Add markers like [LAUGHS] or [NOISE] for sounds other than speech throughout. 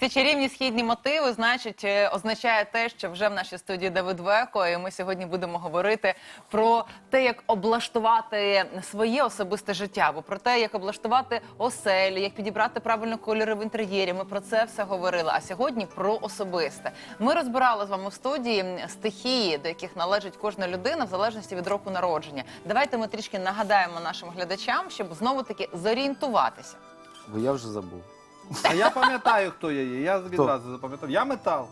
Ці чарівні східні мотиви, значить, е, означає те, що вже в нашій студії Давид Веко, і ми сьогодні будемо говорити про те, як облаштувати своє особисте життя, або про те, як облаштувати оселі, як підібрати правильні кольори в інтер'єрі. Ми про це все говорили. А сьогодні про особисте. Ми розбирали з вами в студії стихії, до яких належить кожна людина, в залежності від року народження. Давайте ми трішки нагадаємо нашим глядачам, щоб знову таки зорієнтуватися. Бо я вже забув. А я пам'ятаю, хто я є. Я відразу запам'ятав. Я метал.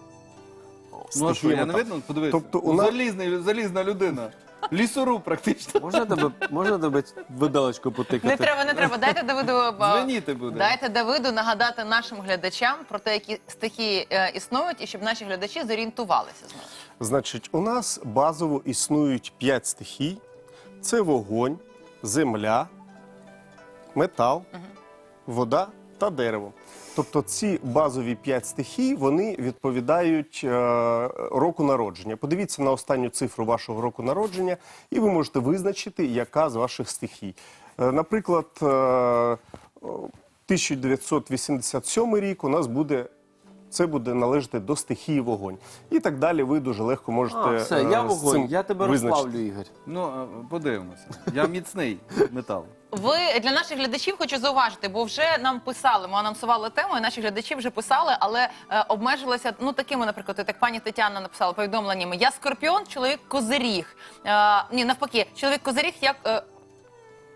Ну а що, я не видно? Подивися. Тобто у Ну, нас- залізний, залізна людина. Лісоруб практично. Можна тебе, можна тебе видалочку потикати? Не треба, не треба. Дайте Давиду а, Звеніти буде. Дайте Давиду нагадати нашим глядачам про те, які стихії е, існують, і щоб наші глядачі зорієнтувалися знову. Значить, у нас базово існують п'ять стихій: це вогонь, земля, метал, вода та дерево. Тобто ці базові п'ять стихій вони відповідають е, року народження. Подивіться на останню цифру вашого року народження, і ви можете визначити, яка з ваших стихій. Е, наприклад, е, 1987 рік у нас буде. Це буде належати до стихії вогонь. І так далі ви дуже легко можете. А, все, е, я з вогонь, цим я тебе визначити. розплавлю, Ігор. Ну, а, подивимося. Я міцний метал. Ви для наших глядачів хочу зауважити, бо вже нам писали, ми анонсували тему, і наші глядачі вже писали, але е, обмежилися ну такими, наприклад, як пані Тетяна написала повідомленнями: Я скорпіон, чоловік козиріг. Е, ні, навпаки, чоловік козиріг, як. Е,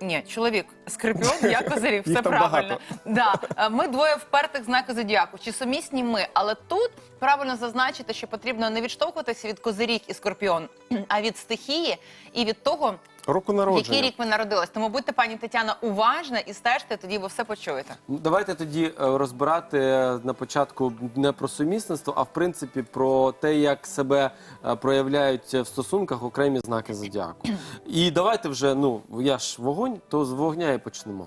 ні, чоловік скорпіон, я [LAUGHS] козиріг, все Їх там правильно. Да. Е, Ми двоє впертих знаки зодіаку. Чи сумісні ми? Але тут правильно зазначити, що потрібно не відштовхуватися від козиріг і скорпіон, [CLEARS THROAT] а від стихії і від того, Року в народження. який рік ви народились. Тому будьте, пані Тетяна, уважна і стежте, тоді ви все почуєте. Ну, Давайте тоді е, розбирати е, на початку не про сумісництво, а в принципі про те, як себе е, проявляють в стосунках окремі знаки зодіаку. І давайте вже, ну я ж вогонь, то з вогня і почнемо.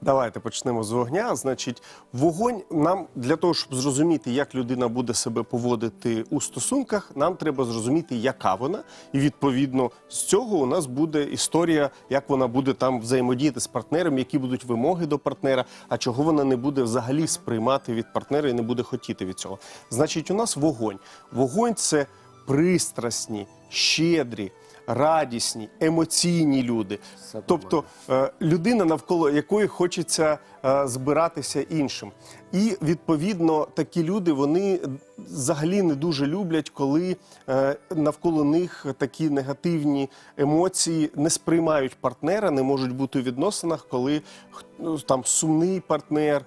Давайте почнемо з вогня. Значить, вогонь нам для того, щоб зрозуміти, як людина буде себе поводити у стосунках, нам треба зрозуміти, яка вона, і відповідно з цього у нас буде історія, як вона буде там взаємодіяти з партнером, які будуть вимоги до партнера, а чого вона не буде взагалі сприймати від партнера і не буде хотіти від цього. Значить, у нас вогонь. Вогонь це пристрасні, щедрі. Радісні, емоційні люди, тобто е, людина, навколо якої хочеться е, збиратися іншим. І відповідно такі люди вони взагалі не дуже люблять, коли е, навколо них такі негативні емоції не сприймають партнера, не можуть бути у відносинах, коли ну, там сумний партнер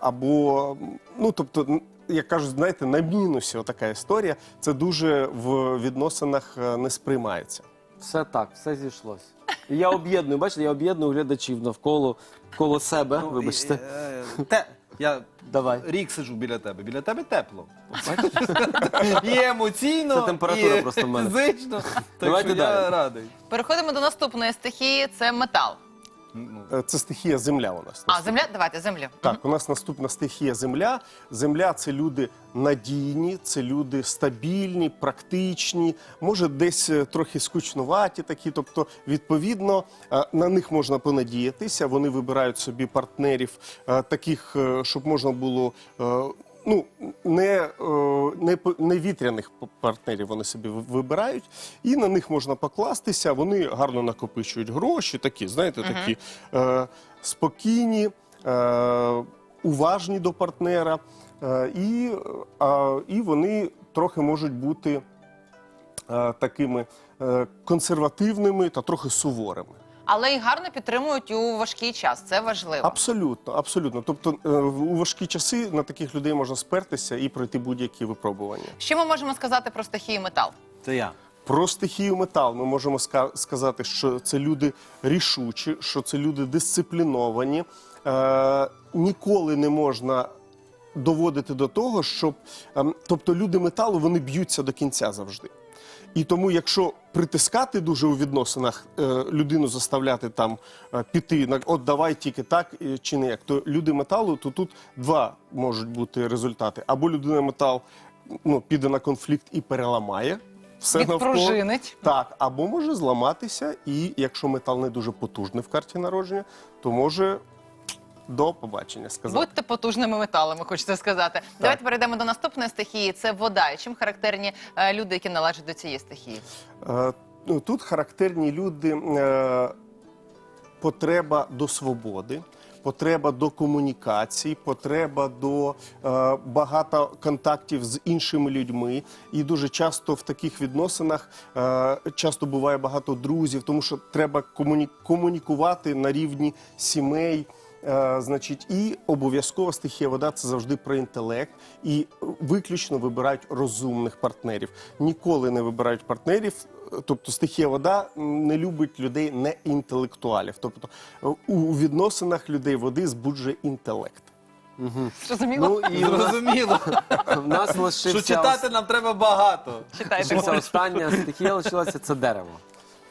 або ну тобто. Як кажуть, знаєте, на мінусі така історія. Це дуже в відносинах е, не сприймається. Все так, все зійшлося. І я об'єдную, бачите, я об'єдную глядачів навколо коло себе. Ну, вибачте, і, е, Те, я давай. рік сиджу біля тебе. Біля тебе тепло. Бачиш? І емоційно, Це температура і просто в мене. фізично. Так Давайте що я далі. радий. Переходимо до наступної стихії. Це метал. Е, Це стихія земля у нас. А земля, давайте землю. Так, у нас наступна стихія земля. Земля це люди надійні, це люди стабільні, практичні, може десь е, трохи скучнуваті такі. Тобто, відповідно, е, на них можна понадіятися. Вони вибирають собі партнерів таких, щоб можна було. Ну, не, е, не, не вітряних партнерів вони собі вибирають, і на них можна покластися. Вони гарно накопичують гроші, такі, знаєте, такі е, спокійні, е, уважні до партнера, е, і, е, і вони трохи можуть бути е, такими е, консервативними та трохи суворими. Але й гарно підтримують у важкий час. Це важливо. Абсолютно, абсолютно. Тобто е, у важкі часи на таких людей можна спертися і пройти будь-які випробування. Що ми можемо сказати про стихію метал? Це я. Про стихію метал ми можемо ска- сказати, що це люди рішучі, що це люди дисципліновані. Е, ніколи не можна доводити до того, щоб ем, тобто люди металу вони б'ються до кінця завжди. І тому, якщо притискати дуже у відносинах, е, людину заставляти там е, піти от давай тільки так е, чи не як, то люди металу, то тут два можуть бути результати: або людина метал ну, піде на конфлікт і переламає все навколо. Відпружинить. Так, або може зламатися, і якщо метал не дуже потужний в карті народження, то може до побачення сказати. Будьте потужними металами, хочеться сказати. Давайте перейдемо до наступної стихії. Це вода. І чим характерні е, люди, які належать до цієї стихії? Е, ну, Тут характерні люди е, потреба до свободи. Потреба до комунікації, потреба до е, багато контактів з іншими людьми, і дуже часто в таких відносинах е, часто буває багато друзів, тому що треба комуні- комунікувати на рівні сімей. Е, значить, і обов'язково стихія вода це завжди про інтелект, і виключно вибирають розумних партнерів. Ніколи не вибирають партнерів. Тобто стихія вода не любить людей не інтелектуалів. Тобто е, у відносинах людей води збуджує інтелект. Зрозуміло? Ну і в нас, Зрозуміло, [LAUGHS] в нас що лишився, читати нам треба багато. Читайте. лишився остання стихія, лишилася це дерево.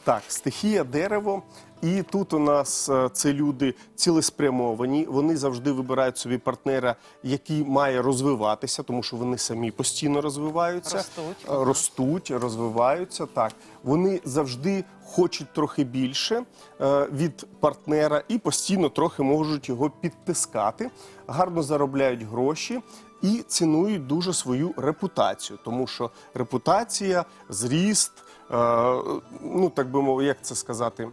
Так, стихія дерево. І тут у нас е, це люди цілеспрямовані. Вони завжди вибирають собі партнера, який має розвиватися, тому що вони самі постійно розвиваються, Ростуть. Е, ростуть, розвиваються. Так, вони завжди хочуть трохи більше е, від партнера і постійно трохи можуть його підтискати, гарно заробляють гроші. І цінують дуже свою репутацію, тому що репутація, зріст, ну так би мовити, як це сказати,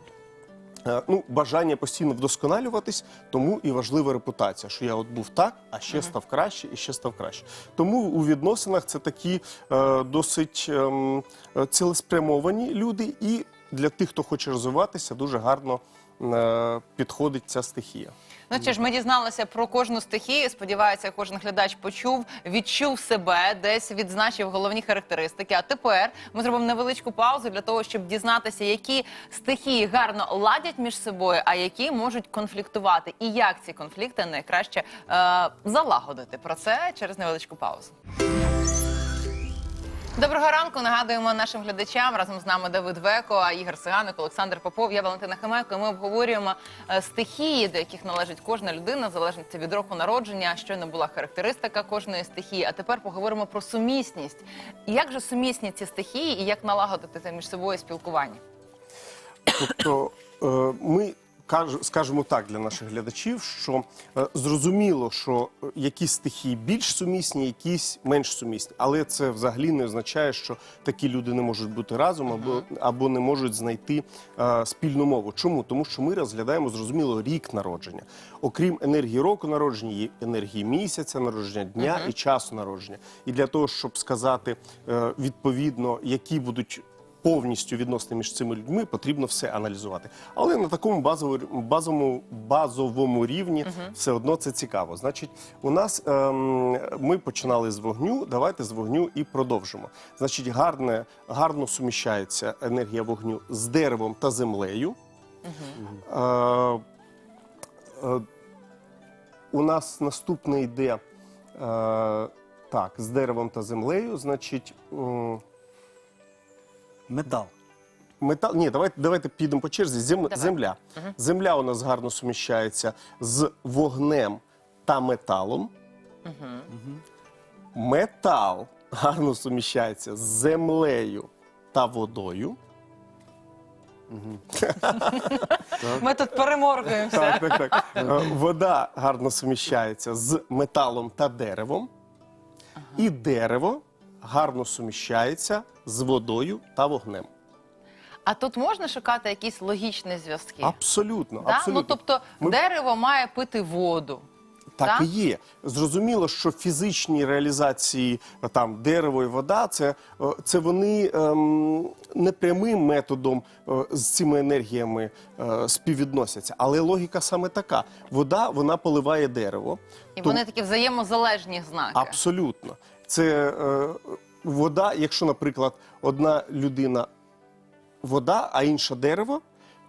Е, ну, бажання постійно вдосконалюватись, тому і важлива репутація, що я от був так, а ще став краще і ще став краще. Тому у відносинах це такі е, досить ем, е, цілеспрямовані люди, і для тих, хто хоче розвиватися, дуже гарно е, підходить ця стихія. Ну чи ж ми дізналися про кожну стихію. Сподіваюся, кожен глядач почув, відчув себе, десь відзначив головні характеристики. А тепер ми зробимо невеличку паузу для того, щоб дізнатися, які стихії гарно ладять між собою, а які можуть конфліктувати, і як ці конфлікти найкраще е, залагодити. Про це через невеличку паузу. Доброго ранку. Нагадуємо нашим глядачам разом з нами Давид Веко, Ігор Сиганик, Олександр Попов. Я Валентина Химайко. і Ми обговорюємо е, стихії, до яких належить кожна людина, в залежності від року народження. Щойно була характеристика кожної стихії. А тепер поговоримо про сумісність. Як же сумісні ці стихії і як налагодити це між собою спілкування? Тобто е, ми скажемо так для наших глядачів, що е, зрозуміло, що е, якісь стихії більш сумісні, якісь менш сумісні, але це взагалі не означає, що такі люди не можуть бути разом або, або не можуть знайти е, спільну мову. Чому? Тому що ми розглядаємо зрозуміло рік народження. Окрім енергії року народження, є енергії місяця народження, дня і часу народження. І для того, щоб сказати е, відповідно, які будуть повністю відносини між цими людьми потрібно все аналізувати. Але на такому базовому, базовому, базовому рівні все одно це цікаво. Значить, у нас ем, ми починали з вогню. Давайте з вогню і продовжимо. Значить, гарне, гарно суміщається енергія вогню з деревом та землею. Е, е, у нас наступне йде е, так, з деревом та землею. Значить. м, Метал. Метал, ні, давайте, давайте підемо по черзі. Зем, Давай. земля. Земля у нас гарно суміщається з вогнем та металом. Метал гарно суміщається з землею та водою. [LAUGHS] Ми тут переморгуємося. Так, так, так. Е, Вода гарно суміщається з металом та деревом. І дерево гарно суміщається з водою та вогнем. А тут можна шукати якісь логічні зв'язки. Абсолютно. Да? абсолютно. Ну тобто Ми- дерево має пити воду. Так Так? і є. Зрозуміло, що фізичні реалізації е, там дерево і вода, це, е, це вони ем, не прямим методом е, з цими енергіями е, співвідносяться. Але логіка саме така: вода вона поливає дерево. І Тому- вони такі взаємозалежні знаки. Абсолютно. Це е, вода, якщо, наприклад, одна людина вода, а інша дерево,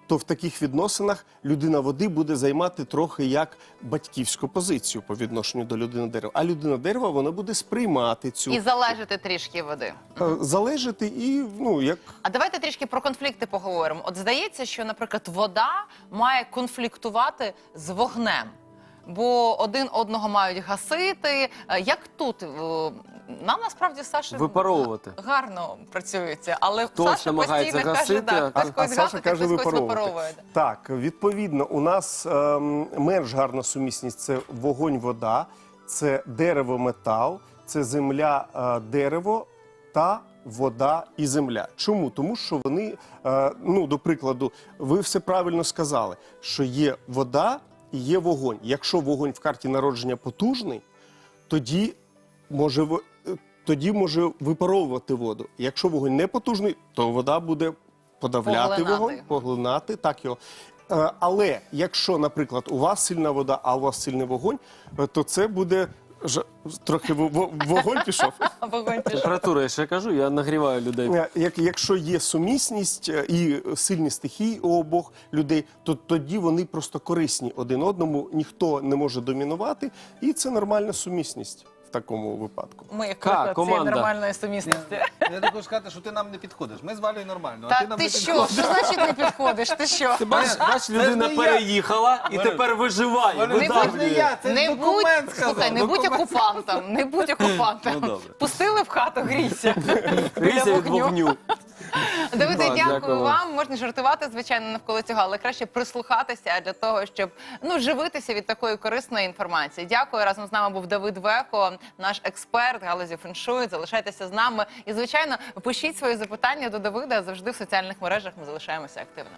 то в таких відносинах людина води буде займати трохи як батьківську позицію по відношенню до людини дерева. А людина дерева вона буде сприймати цю І залежати трішки води. е, залежати і ну як А давайте трішки про конфлікти поговоримо. От здається, що, наприклад, вода має конфліктувати з вогнем. Бо один одного мають гасити. Е, Як тут е, Нам насправді Саша Випаровувати. гарно працюється, але Хтось Саша намагається постійно каже, гасити, да, а- хтось А когось Саша гасить, каже хтось когось випаровувати. випаровує. Так, відповідно, у нас ем, менш гарна сумісність це вогонь-вода, це дерево-метал, це земля, е, дерево та вода і земля. Чому? Тому що вони, е, ну, до прикладу, ви все правильно сказали, що є вода і є вогонь. Якщо вогонь в карті народження потужний, тоді може в- тоді може випаровувати воду. Якщо вогонь не потужний, то вода буде подавляти Поглинати вогонь, поглинати так його. Е, Але якщо, наприклад, у вас сильна вода, а у вас сильний вогонь, е, то це буде ж- трохи во- во- вогонь пішов. [LAUGHS] Вогонь пішов. Температура, я ще кажу, я нагріваю людей. Е, Як, якщо є сумісність і сильні стихії у обох людей, то тоді вони просто корисні один одному, ніхто не може домінувати, і це нормальна сумісність в такому випадку. Ми як Ка, приклад цієї команда. нормальної сумісності. Я так хочу сказати, що ти нам не підходиш. Ми з Валею нормально, а Та ти нам ти не що? підходиш. Що значить не підходиш? Ти що? Ти бачиш, це людина не я. переїхала і тепер виживає. Валю, це ж не видавлює. я, це не будь, документ сказав. слухай, не будь документ. окупантом, не будь [LAUGHS] окупантом. Ну, добре. Пустили в хату, грійся. Грійся Біля від вогню. Давиде, да, дякую дякую. вам. Можна жартувати, звичайно, навколо цього, але краще прислухатися для того, щоб ну живитися від такої корисної інформації. Дякую. Разом з нами був Давид Веко, наш експерт галузі феншуй. Залишайтеся з нами. І звичайно, пишіть свої запитання до Давида завжди в соціальних мережах. Ми залишаємося активними.